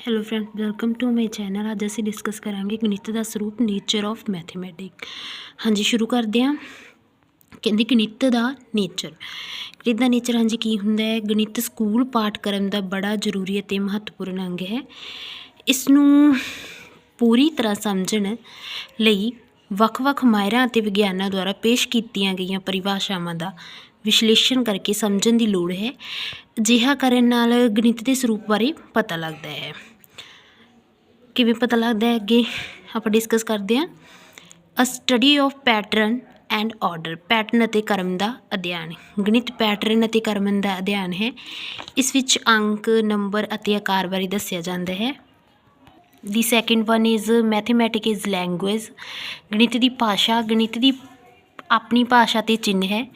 Hello friend welcome to my channel ਅੱਜ ਅਸੀਂ discuss ਕਰਾਂਗੇ ਗਣਿਤ ਦਾ ਸਰੂਪ ਨੇਚਰ ਆਫ ਮੈਥਮੈਟਿਕ ਹਾਂਜੀ, ਸ਼ੁਰੂ ਕਰਦੇ ਹਾਂ। ਕਹਿੰਦੇ ਗਣਿਤ ਦਾ ਨੇਚਰ ਗਣਿਤ ਦਾ ਨੇਚਰ ਹਾਂਜੀ ਕੀ ਹੁੰਦਾ ਹੈ? ਗਣਿਤ ਸਕੂਲ ਪਾਠਕ੍ਰਮ ਦਾ ਬੜਾ ਜ਼ਰੂਰੀ ਅਤੇ ਮਹੱਤਵਪੂਰਨ ਅੰਗ ਹੈ। ਇਸ ਨੂੰ ਪੂਰੀ ਤਰ੍ਹਾਂ ਸਮਝਣ ਲਈ ਵੱਖ-ਵੱਖ ਮਾਇਰਾਂ ਅਤੇ ਵਿਗਿਆਨਾਂ ਦੁਆਰਾ ਪੇਸ਼ ਕੀਤੀਆਂ ਗਈਆਂ ਪਰਿਭਾਸ਼ਾਵਾਂ ਦਾ ਵਿਸ਼ਲੇਸ਼ਣ ਕਰਕੇ ਸਮਝਣ ਦੀ ਲੋੜ ਹੈ। ਅਜਿਹਾ ਕਰਨ ਨਾਲ ਗਣਿਤ ਦੇ ਸਰੂਪ ਬਾਰੇ ਪਤਾ ਲੱਗਦਾ ਹੈ। ਕਿਵੇਂ ਪਤਾ ਲੱਗਦਾ ਹੈ? ਅੱਗੇ ਆਪਾਂ ਡਿਸਕਸ ਕਰਦੇ ਹਾਂ। A study of pattern and order pattern ਅਤੇ ਕਰਮ ਦਾ ਅਧਿਐਨ। ਗਣਿਤ ਪੈਟਰਨ ਅਤੇ ਕਰਮ ਦਾ ਅਧਿਐਨ ਹੈ। ਇਸ ਵਿੱਚ ਅੰਕ ਨੰਬਰ ਅਤੇ ਆਕਾਰ ਬਾਰੇ ਦੱਸਿਆ ਜਾਂਦਾ ਹੈ। The second one is mathematic is language ਗਣਿਤ ਦੀ ਭਾਸ਼ਾ, ਗਣਿਤ ਦੀ ਆਪਣੀ ਭਾਸ਼ਾ ਤੇ ਚਿੰਨ੍ਹ ਹੈ।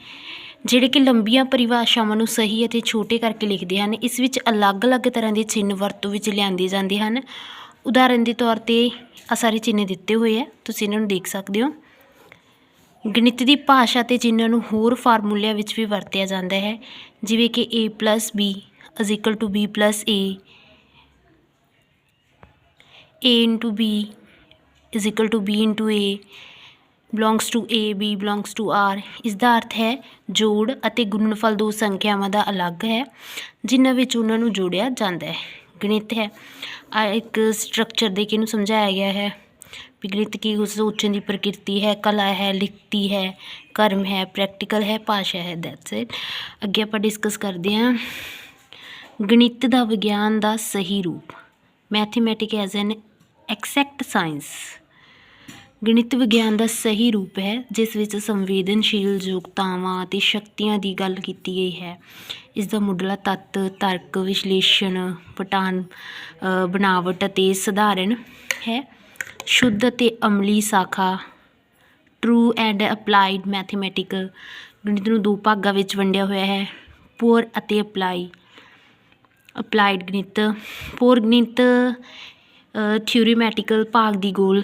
ਜਿਹੜੇ ਕਿ ਲੰਬੀਆਂ ਪਰਿਭਾਸ਼ਾਵਾਂ ਨੂੰ ਸਹੀ ਅਤੇ ਛੋਟੇ ਕਰਕੇ ਲਿਖਦੇ ਹਨ, ਇਸ ਵਿੱਚ ਅਲੱਗ-ਅਲੱਗ ਤਰ੍ਹਾਂ ਦੇ ਚਿੰਨ੍ਹ ਵਰਤੋਂ ਵਿੱਚ ਲਿਆਂਦੇ ਜਾਂਦੇ ਹਨ। ਉਦਾਹਰਨ ਦੇ ਤੌਰ ਤੇ ਆ ਸਾਰੇ ਚਿੰਨ੍ਹ ਦਿੱਤੇ ਹੋਏ ਆ, ਤੁਸੀਂ ਇਹਨਾਂ ਨੂੰ ਦੇਖ ਸਕਦੇ ਹੋ। ਗਣਿਤ ਦੀ ਭਾਸ਼ਾ ਤੇ ਚਿੰਨ੍ਹਾਂ ਨੂੰ ਹੋਰ ਫਾਰਮੂਲਿਆਂ ਵਿੱਚ ਵੀ ਵਰਤਿਆ ਜਾਂਦਾ ਹੈ, ਜਿਵੇਂ ਕਿ a b is equal to b plus a a into b is equal to b into a belongs to a, b belongs to r. ਇਸ ਦਾ ਅਰਥ ਹੈ ਜੋੜ ਅਤੇ ਗੁਣਨਫਲ ਦੋ ਸੰਖਿਆਵਾਂ ਦਾ ਅਲੱਗ ਹੈ, ਜਿਨ੍ਹਾਂ ਵਿੱਚ ਉਹਨਾਂ ਨੂੰ ਜੋੜਿਆ ਜਾਂਦਾ ਹੈ। ਗਣਿਤ ਹੈ। ਆ ਇੱਕ ਸਟਰਕਚਰ ਦੇ ਕੇ ਇਹਨੂੰ ਸਮਝਾਇਆ ਗਿਆ ਹੈ ਵੀ ਗਣਿਤ ਕੀ ਉਸ ਸੋਚਣ ਦੀ ਪ੍ਰਕਿਰਤੀ ਹੈ, ਕਲਾ ਹੈ, ਲਿਖਤੀ ਹੈ, ਕਰਮ ਹੈ ਪ੍ਰੈਕਟੀਕਲ ਹੈ, ਭਾਸ਼ਾ ਹੈ ਦੈਟਸ ਇਟ ਅੱਗੇ ਆਪਾਂ ਡਿਸਕਸ ਕਰਦੇ ਹਾਂ। ਗਣਿਤ ਦਾ ਵਿਗਿਆਨ ਦਾ ਸਹੀ ਰੂਪ। Mathematic as an exact science ਗਣਿਤ ਵਿਗਿਆਨ ਦਾ ਸਹੀ ਰੂਪ ਹੈ, ਜਿਸ ਵਿੱਚ ਸੰਵੇਦਨਸ਼ੀਲ ਯੋਗਤਾਵਾਂ ਅਤੇ ਸ਼ਕਤੀਆਂ ਦੀ ਗੱਲ ਕੀਤੀ ਗਈ ਹੈ। ਇਸ ਦਾ ਮੁੱਢਲਾ ਤੱਤ ਤਰਕ, ਵਿਸ਼ਲੇਸ਼ਣ, ਪਟਾਨ ਬਣਾਵਟ ਅਤੇ ਸਧਾਰਨ ਹੈ। ਸ਼ੁੱਧ ਅਤੇ ਅਮਲੀ ਸਾਖਾ ਟਰੂ ਐਂਡ ਅਪਲਾਈਡ ਮੈਥਮੈਟਿਕ ਗਣਿਤ ਨੂੰ ਦੋ ਭਾਗਾਂ ਵਿੱਚ ਵੰਡਿਆ ਹੋਇਆ ਹੈ। ਪੂਰ ਅਤੇ ਅਪਲਾਈ ਅਪਲਾਈਡ ਗਣਿਤ ਪੂਰ ਗਣਿਤ ਥਿਊਰੀਮੈਟੀਕਲ ਭਾਗ ਦੀ ਗੋਲ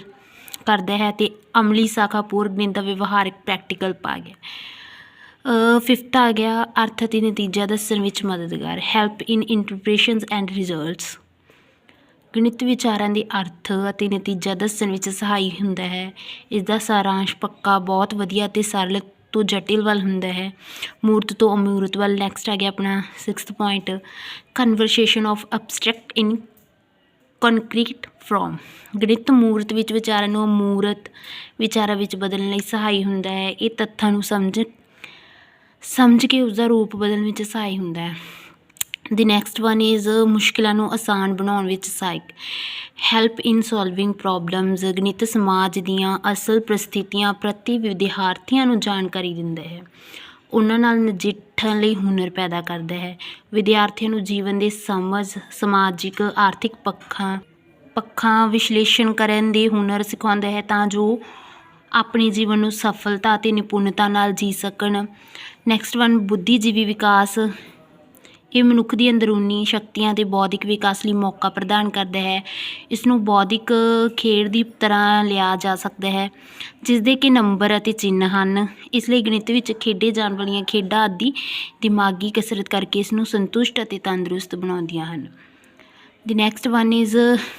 ਕਰਦਾ ਹੈ ਤੇ ਅਮਲੀ ਸਾਖਾ ਪੂਰ ਗਣਿਤ ਦਾ ਵਿਵਹਾਰਿਕ ਪ੍ਰੈਕਟੀਕਲ ਪਾ ਗਿਆ। ਫਿਫਥ ਆ ਗਿਆ, ਅਰਥ ਅਤੇ ਨਤੀਜਾ ਦੱਸਣ ਵਿੱਚ ਮਦਦਗਾਰ help in interpretations and results ਗਣਿਤ ਵਿਚਾਰਾਂ ਦੇ ਅਰਥ ਅਤੇ ਨਤੀਜਾ ਦੱਸਣ ਵਿੱਚ ਸਹਾਈ ਹੁੰਦਾ ਹੈ। ਇਸ ਦਾ ਸਾਰਾਂਸ਼ ਪੱਕਾ, ਬਹੁਤ ਵਧੀਆ ਅਤੇ ਸਰਲ ਤੋਂ ਜਟਿਲ ਵੱਲ ਹੁੰਦਾ ਹੈ। ਮੂਰਤ ਤੋਂ ਅਮੂਰਤ ਵੱਲ ਨੈਕਸਟ ਆ ਗਿਆ ਆਪਣਾ 6th point conversation of abstract in concrete from ਗਣਿਤ ਮੂਰਤ ਵਿੱਚ ਵਿਚਾਰਾਂ ਨੂੰ ਅਮੂਰਤ ਵਿਚਾਰਾਂ ਵਿੱਚ ਬਦਲਣ ਲਈ ਸਹਾਈ ਹੁੰਦਾ ਹੈ। ਇਹ ਤੱਥਾਂ ਨੂੰ ਸਮਝ ਸਮਝ ਕੇ ਉਸ ਦਾ ਰੂਪ ਬਦਲਣ ਵਿੱਚ ਸਹਾਈ ਹੁੰਦਾ ਹੈ। ਦੀ ਨੈਕਸਟ ਵਨ ਇਜ਼ ਮੁਸ਼ਕਿਲਾਂ ਨੂੰ ਆਸਾਨ ਬਣਾਉਣ ਵਿੱਚ ਸਹਾਇਕ। ਹੈਲਪ ਇਨ ਸੋਲਵਿੰਗ ਪ੍ਰੋਬਲਮਸ ਗਣਿਤ ਸਮਾਜ ਦੀਆਂ ਅਸਲ ਪ੍ਰਸਥਿਤੀਆਂ ਪ੍ਰਤੀ ਵਿਦਿਆਰਥੀਆਂ ਨੂੰ ਜਾਣਕਾਰੀ ਦਿੰਦਾ ਹੈ। ਉਹਨਾਂ ਨਾਲ ਨਜਿੱਠਣ ਲਈ ਹੁਨਰ ਪੈਦਾ ਕਰਦਾ ਹੈ। ਵਿਦਿਆਰਥੀਆਂ ਨੂੰ ਜੀਵਨ ਦੇ ਸਮਝ, ਸਮਾਜਿਕ, ਆਰਥਿਕ ਪੱਖਾਂ ਪੱਖਾਂ ਵਿਸ਼ਲੇਸ਼ਣ ਕਰਨ ਦੇ ਹੁਨਰ ਸਿਖਾਉਂਦਾ ਹੈ ਤਾਂ ਜੋ ਆਪਣੇ ਜੀਵਨ ਨੂੰ ਸਫਲਤਾ ਅਤੇ ਨਿਪੁੰਨਤਾ ਨਾਲ ਜੀ ਸਕਣ। ਨੈਕਸਟ ਵਨ ਬੁੱਧੀਜੀਵੀ ਵਿਕਾਸ। ਇਹ ਮਨੁੱਖ ਦੀ ਅੰਦਰੂਨੀ ਸ਼ਕਤੀਆਂ ਦੇ ਬੌਧਿਕ ਵਿਕਾਸ ਲਈ ਮੌਕਾ ਪ੍ਰਦਾਨ ਕਰਦਾ ਹੈ। ਇਸ ਨੂੰ ਬੌਧਿਕ ਖੇਡ ਦੀ ਤਰ੍ਹਾਂ ਲਿਆ ਜਾ ਸਕਦਾ ਹੈ ਜਿਸ ਦੇ ਕਿ ਨੰਬਰ ਅਤੇ ਚਿੰਨ੍ਹ ਹਨ। ਇਸ ਲਈ ਗਣਿਤ ਵਿੱਚ ਖੇਡੇ ਜਾਣ ਵਾਲੀਆਂ ਖੇਡਾਂ ਆਦਿ ਦਿਮਾਗੀ ਕਸਰਤ ਕਰਕੇ ਇਸ ਨੂੰ ਸੰਤੁਸ਼ਟ ਅਤੇ ਤੰਦਰੁਸਤ ਬਣਾਉਂਦੀਆਂ ਹਨ। ਦੀ ਨੈਕਸਟ ਵਨ ਇਜ਼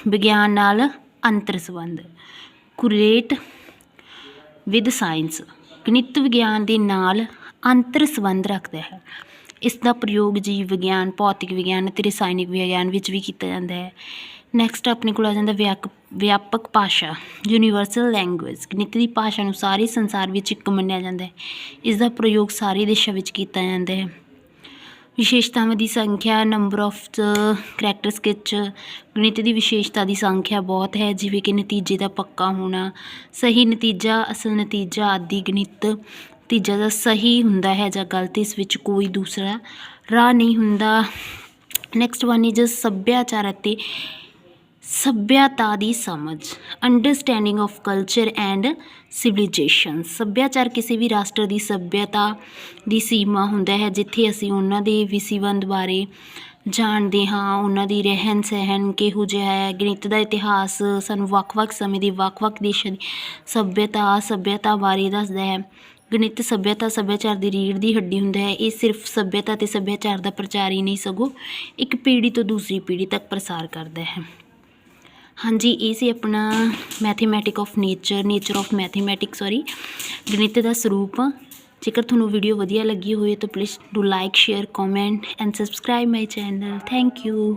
ਵਿਗਿਆਨ ਨਾਲ ਅੰਤਰ ਸੰਬੰਧ। ਕੁਰੇਟ ਵਿਦ ਸਾਇੰਸ ਗਣਿਤ ਵਿਗਿਆਨ ਦੇ ਨਾਲ ਅੰਤਰ ਸੰਬੰਧ ਰੱਖਦਾ ਹੈ। ਇਸ ਦਾ ਪ੍ਰਯੋਗ ਜੀਵ ਵਿਗਿਆਨ, ਭੌਤਿਕ ਵਿਗਿਆਨ ਅਤੇ ਰਸਾਇਣਿਕ ਵਿਗਿਆਨ ਵਿੱਚ ਵੀ ਕੀਤਾ ਜਾਂਦਾ ਹੈ। ਨੈਕਸਟ ਆਪਣੇ ਕੋਲ ਆ ਜਾਂਦਾ ਵਿਆਕ, ਵਿਆਪਕ ਭਾਸ਼ਾ ਯੂਨੀਵਰਸਲ ਲੈਂਗੁਏਜ ਗਣਿਤ ਦੀ ਭਾਸ਼ਾ ਨੂੰ ਸਾਰੇ ਸੰਸਾਰ ਵਿੱਚ ਇੱਕ ਮੰਨਿਆ ਜਾਂਦਾ ਹੈ। ਇਸ ਦਾ ਪ੍ਰਯੋਗ ਸਾਰੇ ਦੇਸ਼ਾਂ ਵਿੱਚ ਕੀਤਾ ਜਾਂਦਾ ਹੈ। ਵਿਸ਼ੇਸ਼ਤਾਵਾਂ ਦੀ ਸੰਖਿਆ ਨੰਬਰ ਆਫ ਕਰੈਕਟਰ ਸਕੈਚ ਗਣਿਤ ਦੀ ਵਿਸ਼ੇਸ਼ਤਾ ਦੀ ਸੰਖਿਆ ਬਹੁਤ ਹੈ, ਜਿਵੇਂ ਕਿ ਨਤੀਜੇ ਦਾ ਪੱਕਾ ਹੋਣਾ, ਸਹੀ ਨਤੀਜਾ, ਅਸਲ ਨਤੀਜਾ ਆਦਿ ਗਣਿਤ ਨਤੀਜਾ ਦਾ ਸਹੀ ਹੁੰਦਾ ਹੈ ਜਾਂ ਗਲਤ ਇਸ ਵਿੱਚ ਕੋਈ ਦੂਸਰਾ ਰਾਹ ਨਹੀਂ ਹੁੰਦਾ। ਨੈਕਸਟ ਵਨ ਇਜ਼ ਸੱਭਿਆਚਾਰ ਅਤੇ ਸੱਭਿਅਤਾ ਦੀ ਸਮਝ understanding of culture and civilisation ਸੱਭਿਆਚਾਰ ਕਿਸੇ ਵੀ ਰਾਸ਼ਟਰ ਦੀ ਸੱਭਿਅਤਾ ਦੀ ਸੀਮਾ ਹੁੰਦਾ ਹੈ, ਜਿੱਥੇ ਅਸੀਂ ਉਹਨਾਂ ਦੇ ਵਿਸੀਵੰਦ ਬਾਰੇ ਜਾਣਦੇ ਹਾਂ। ਉਹਨਾਂ ਦੀ ਰਹਿਣ ਸਹਿਣ ਕਿਹੋ ਜਿਹਾ ਹੈ, ਗਣਿਤ ਦਾ ਇਤਿਹਾਸ ਸਾਨੂੰ ਵੱਖ-ਵੱਖ ਸਮੇਂ ਦੀ ਵੱਖ-ਵੱਖ ਦੇਸ਼ਾਂ ਦੀ ਸੱਭਿਅਤਾ ਸੱਭਿਅਤਾ ਬਾਰੇ ਦੱਸਦਾ ਹੈ। ਗਣਿਤ ਸੱਭਿਅਤਾ, ਸੱਭਿਆਚਾਰ ਦੀ ਰੀੜ੍ਹ ਦੀ ਹੱਡੀ ਹੁੰਦਾ ਹੈ। ਇਹ ਸਿਰਫ ਸੱਭਿਅਤਾ ਤੇ ਸੱਭਿਆਚਾਰ ਦਾ ਪ੍ਰਚਾਰ ਹੀ ਨਹੀਂ, ਸਗੋਂ ਇੱਕ ਪੀੜ੍ਹੀ ਤੋਂ ਦੂਸਰੀ ਪੀੜ੍ਹੀ ਤੱਕ ਪ੍ਰਸਾਰ ਕਰਦਾ ਹੈ। ਹਾਂਜੀ, ਇਹ ਸੀ ਆਪਣਾ mathematic of nature nature of mathematics sorry ਗਣਿਤ ਦਾ ਸਰੂਪ। ਜੇਕਰ ਤੁਹਾਨੂੰ ਵੀਡੀਓ ਵਧੀਆ ਲੱਗੀ ਹੋਵੇ ਤਾਂ please do like share comment and subscribe my channel thank you